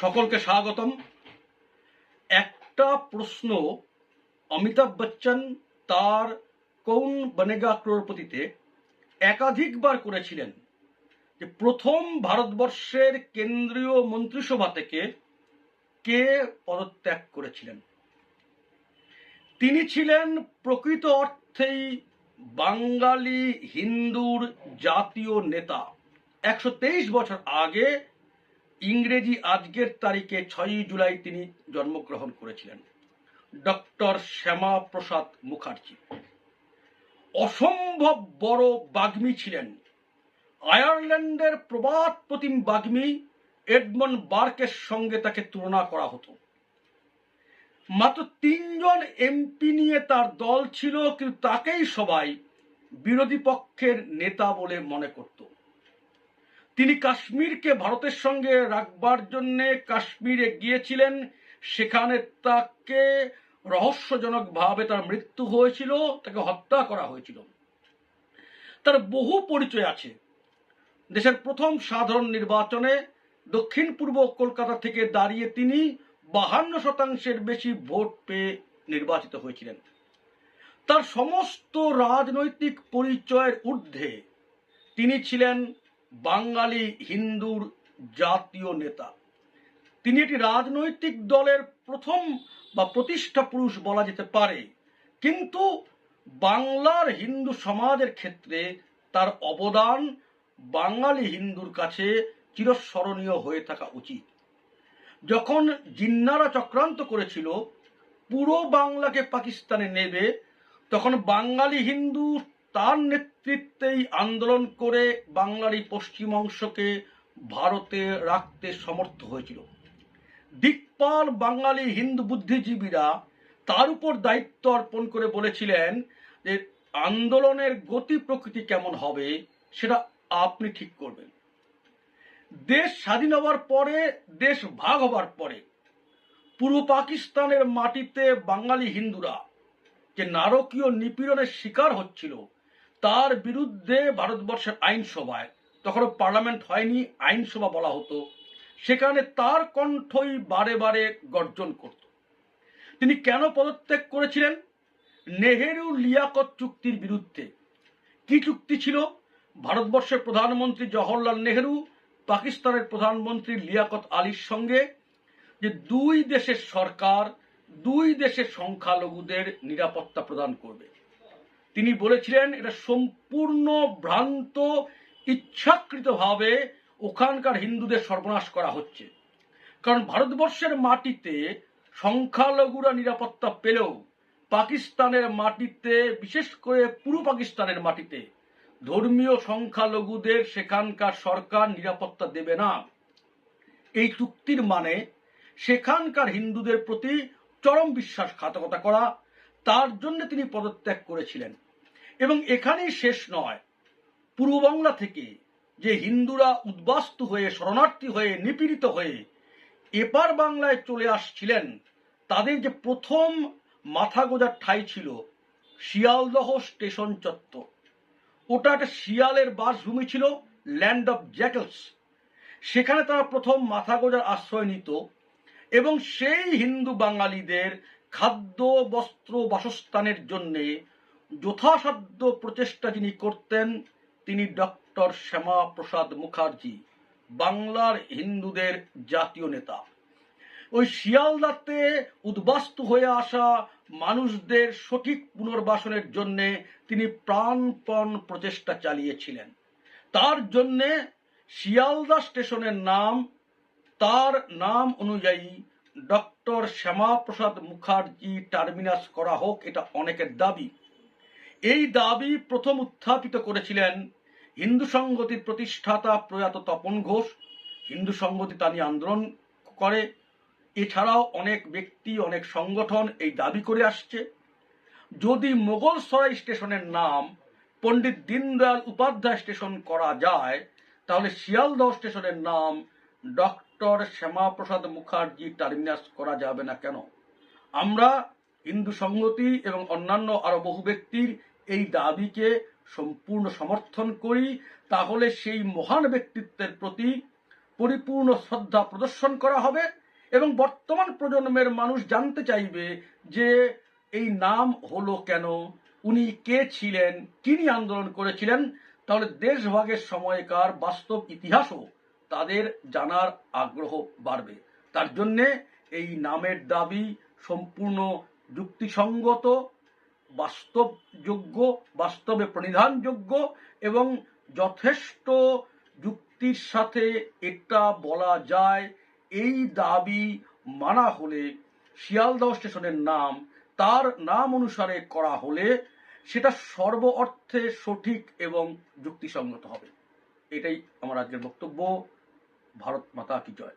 সকলকে স্বাগতম। একটা প্রশ্ন অমিতাভ বচ্চন তার কৌন বনেগা ক্রোরপতিতে একাধিকবার করেছিলেন? যে প্রথম ভারতবর্ষের কেন্দ্রীয় মন্ত্রিসভা থেকে কে পদত্যাগ করেছিলেন? তিনি ছিলেন প্রকৃত অর্থেই বাঙালি হিন্দুর জাতীয় নেতা। একশো তেইশ বছর আগে ইংরেজি আজকের তারিখে ছয়ই জুলাই তিনি জন্মগ্রহণ করেছিলেন। ডক্টর শ্যামা প্রসাদ মুখার্জি। অসম্ভব বড় বাগ্মী ছিলেন। আয়ারল্যান্ডের প্রবাদ প্রতিম বাগ্মী এডমন্ড বার্কের সঙ্গে তাকে তুলনা করা হতো। মাত্র তিনজন এমপি নিয়ে তার দল ছিল, কিন্তু তাকেই সবাই বিরোধী পক্ষের নেতা বলে মনে করত। তিনি কাশ্মীরকে ভারতের সঙ্গে রাখবার জন্য কাশ্মীরে গিয়েছিলেন। সেখানে তাকে রহস্যজনকভাবে তার মৃত্যু হয়েছিল, তাকে হত্যা করা হয়েছিল। তার বহু পরিচয় আছে। দেশের প্রথম সাধারণ নির্বাচনে দক্ষিণ পূর্ব কলকাতা থেকে দাঁড়িয়ে তিনি বাহান্ন শতাংশের বেশি ভোট পেয়ে নির্বাচিত হয়েছিলেন। তার সমস্ত রাজনৈতিক পরিচয়ের ঊর্ধ্বে তিনি ছিলেন বাঙালি হিন্দুর জাতীয় নেতা। তিনি একটি রাজনৈতিক দলের প্রথম বা প্রতিষ্ঠা পুরুষ বলা যেতে পারে। কিন্তু বাংলার হিন্দু সমাজের ক্ষেত্রে তার অবদান বাঙালি হিন্দুর কাছে চিরস্মরণীয় হয়ে থাকা উচিত। যখন জিন্নারা চক্রান্ত করেছিল, পুরো বাংলাকে পাকিস্তানে নেবে, তখন বাঙালি হিন্দু তার নেতৃত্বেই আন্দোলন করে বাংলার এই পশ্চিম অংশকে ভারতে রাখতে সমর্থ হয়েছিল। দিকপাল বাঙালি হিন্দু বুদ্ধিজীবীরা তার উপর দায়িত্ব অর্পণ করে বলেছিলেন যে, আন্দোলনের গতি প্রকৃতি কেমন হবে সেটা আপনি ঠিক করবেন। দেশ স্বাধীন হওয়ার পরে, দেশ ভাগ হবার পরে, পূর্ব পাকিস্তানের মাটিতে বাঙালি হিন্দুরা যে নারকীয় নিপীড়নের শিকার হচ্ছিল তার বিরুদ্ধে ভারতবর্ষের আইনসভায় তখন পার্লামেন্ট হয়নি, আইনসভা বলা হতো, সেখানে তার কণ্ঠই বারে বারে গর্জন করত। তিনি কেন পদত্যাগ করেছিলেন? নেহেরু লিয়াকত চুক্তির বিরুদ্ধে। কি চুক্তি ছিল? ভারতবর্ষের প্রধানমন্ত্রী জওহরলাল নেহেরু, পাকিস্তানের প্রধানমন্ত্রী লিয়াকত আলীর সঙ্গে, যে দুই দেশের সরকার, দুই দেশের সংখ্যালঘুদের নিরাপত্তা প্রদান করবে। তিনি বলেছিলেন, এটা সম্পূর্ণ ভ্রান্ত, ইচ্ছাকৃতভাবে ওখানকার হিন্দুদের সর্বনাশ করা হচ্ছে। কারণ ভারতবর্ষের মাটিতে সংখ্যালঘুরা নিরাপত্তা পেলেও পাকিস্তানের মাটিতে, বিশেষ করে পূর্ব পাকিস্তানের মাটিতে, ধর্মীয় সংখ্যালঘুদের সেখানকার সরকার নিরাপত্তা দেবে না। এই চুক্তির মানে সেখানকার হিন্দুদের প্রতি চরম বিশ্বাসঘাতকতা করা, তার জন্য তিনি পদত্যাগ করেছিলেন। এবং এখানেই শেষ নয়। পূর্ববাংলা থেকে যে হিন্দুরা উদ্বাস্তু হয়ে, শরণার্থী হয়ে, নিপীড়িত হয়ে এপার বাংলায় চলে আসছিলেন, তাদের যে প্রথম মাথা গোজার ঠাই ছিল শিয়ালদহ স্টেশন চত্বর। ওটা একটা শিয়ালের বাসভূমি ছিল ল্যান্ড অফ জ্যাকলস। সেখানে তারা প্রথম মাথা গোজার আশ্রয় নিত এবং সেই হিন্দু বাঙালিদের খাদ্য, বস্ত্র, বাসস্থানের জন্যে যথাসাধ্য প্রচেষ্টা যিনি করতেন, তিনি ডক্টর শ্যামা প্রসাদ মুখার্জি, বাংলার হিন্দুদের জাতীয় নেতা। ওই শিয়ালদাতে উদ্বাস্তু হয়ে আসা মানুষদের সঠিক পুনর্বাসনের জন্য তিনি প্রাণপণ প্রচেষ্টা চালিয়েছিলেন। তার জন্যে শিয়ালদা স্টেশনের নাম, তার নাম অনুযায়ী ডক্টর শ্যামাপ্রসাদ মুখার্জি টার্মিনাস করা হোক, এটা অনেকের দাবি। এই দাবি প্রথম উত্থাপিত করেছিলেন হিন্দু সংগতির প্রতিষ্ঠাতা প্রয়াত তপন ঘোষ। হিন্দু সংগতি তা নিয়ে আন্দোলন করে। এছাড়াও অনেক ব্যক্তি, অনেক সংগঠন এই দাবি করে আসছে। যদি মোগল সরাই স্টেশনের নাম পণ্ডিত দীনদয়াল উপাধ্যায় স্টেশন করা যায়, তাহলে শিয়ালদহ স্টেশনের নাম ডক্টর শ্যামাপ্রসাদ মুখার্জি টার্মিনাস করা যাবে না কেন? আমরা হিন্দু সংগতি এবং অন্যান্য আরও বহু ব্যক্তির এই দাবিকে সম্পূর্ণ সমর্থন করি, তাহলে সেই মহান ব্যক্তিত্বের প্রতি পরিপূর্ণ শ্রদ্ধা প্রদর্শন করা হবে এবং বর্তমান প্রজন্মের মানুষ জানতে চাইবে যে এই নাম হলো কেন, উনি কে ছিলেন কি নিয়ে আন্দোলন করেছিলেন, তাহলে দেশভাগের সময়কার বাস্তব ইতিহাসও তাদের জানার আগ্রহ বাড়বে। তার জন্যে এই নামের দাবি সম্পূর্ণ যুক্তিসঙ্গত, বাস্তবযোগ্য, বাস্তবে প্রণিধানযোগ্য এবং যথেষ্ট যুক্তির সাথে এটা বলা যায়, এই দাবি মানা হলে শিয়ালদহ স্টেশনের নাম, তার নাম অনুসারে করা হলে সেটা সর্ব অর্থে সঠিক এবং যুক্তিসঙ্গত হবে। এটাই আমার আজকের বক্তব্য। ভারত মাতা কি জয়।